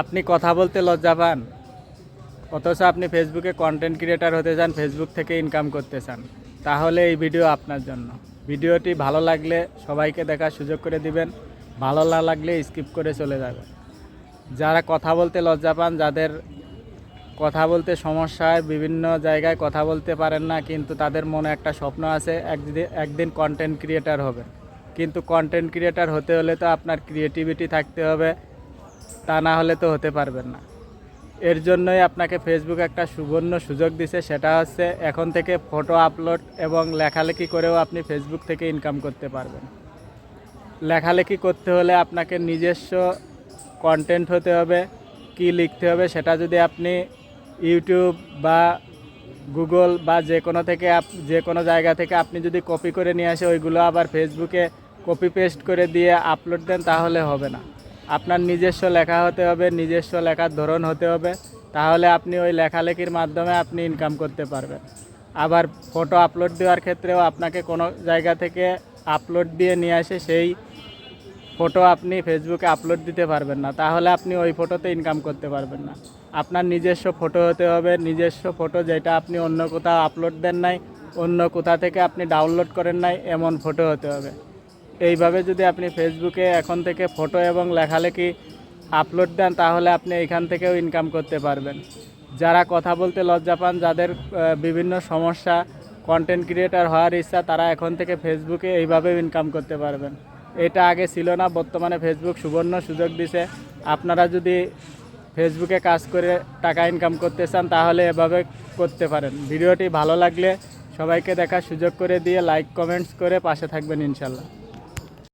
আপনি কথা বলতে লজ্জা পান। অথচ আপনি ফেসবুকে কন্টেন্ট ক্রিয়েটার হতে চান ফেসবুক থেকে ইনকাম করতে চান। তাহলে এই ভিডিও আপনার জন্য। ভিডিওটি ভালো লাগলে সবাইকে দেখার সুযোগ করে দিবেন। ভালো না লাগলে স্কিপ করে চলে যাবেন। যারা কথা বলতে লজ্জা পান, যাদের কথা বলতে সমস্যা হয় বিভিন্ন জায়গায় কথা বলতে পারেন না, কিন্তু তাদের মনে একটা স্বপ্ন আছে একদিন একদিন কন্টেন্ট ক্রিয়েটার হবে কিন্তু কন্টেন্ট ক্রিয়েটার হতে হলে তো আপনার ক্রিয়েটিভিটি থাকতে হবে। তা না হলে তো হতে পারবেন না। এর জন্যই আপনাকে ফেসবুক একটা সুবর্ণ সুযোগ দিছে, সেটা হচ্ছে এখন থেকে ফটো আপলোড এবং লেখালেখি করেও আপনি ফেসবুক থেকে ইনকাম করতে পারবেন। লেখালেখি করতে হলে আপনাকে নিজস্ব কন্টেন্ট হতে হবে, কি লিখতে হবে সেটা যদি আপনি ইউটিউব বা গুগল বা যে কোনো থেকে যে কোনো জায়গা থেকে আপনি যদি কপি করে নিয়ে আসে, ওইগুলো আবার ফেসবুকে কপি পেস্ট করে দিয়ে আপলোড দেন, তাহলে হবে না। আপনার নিজস্ব লেখা হতে হবে, নিজস্ব লেখার ধরন হতে হবে। তাহলে আপনি ওই লেখালেখির মাধ্যমে আপনি ইনকাম করতে পারবেন। আবার ফটো আপলোড দেওয়ার ক্ষেত্রেও আপনাকে কোনো জায়গা থেকে আপলোড দিয়ে নিয়ে আসে সেই ফটো আপনি ফেসবুকে আপলোড দিতে পারবেন না। তাহলে আপনি ওই ফটোতে ইনকাম করতে পারবেন না। আপনার নিজস্ব ফটো হতে হবে, নিজস্ব ফটো যেটা আপনি অন্য কোথাও আপলোড দেন নাই, অন্য কোথা থেকে আপনি ডাউনলোড করেন নাই, এমন ফটো হতে হবে। এইভাবে যদি আপনি ফেসবুকে এখন থেকে ফটো এবং লেখালেখি আপলোড দেন, তাহলে আপনি এখান থেকেও ইনকাম করতে পারবেন। যারা কথা বলতে লজ্জা পান, যাদের বিভিন্ন সমস্যা কন্টেন্ট ক্রিয়েটার হওয়ার ইচ্ছা, তারা এখন থেকে ফেসবুকে এইভাবেও ইনকাম করতে পারবেন। এটা আগে ছিল না, বর্তমানে ফেসবুক সুবর্ণ সুযোগ দিছে। আপনারা যদি ফেসবুকে কাজ করে টাকা ইনকাম করতে চান, তাহলে এভাবে করতে পারেন। ভিডিওটি ভালো লাগলে সবাইকে দেখার সুযোগ করে দিয়ে লাইক কমেন্টস করে পাশে থাকবেন ইনশাল্লাহ।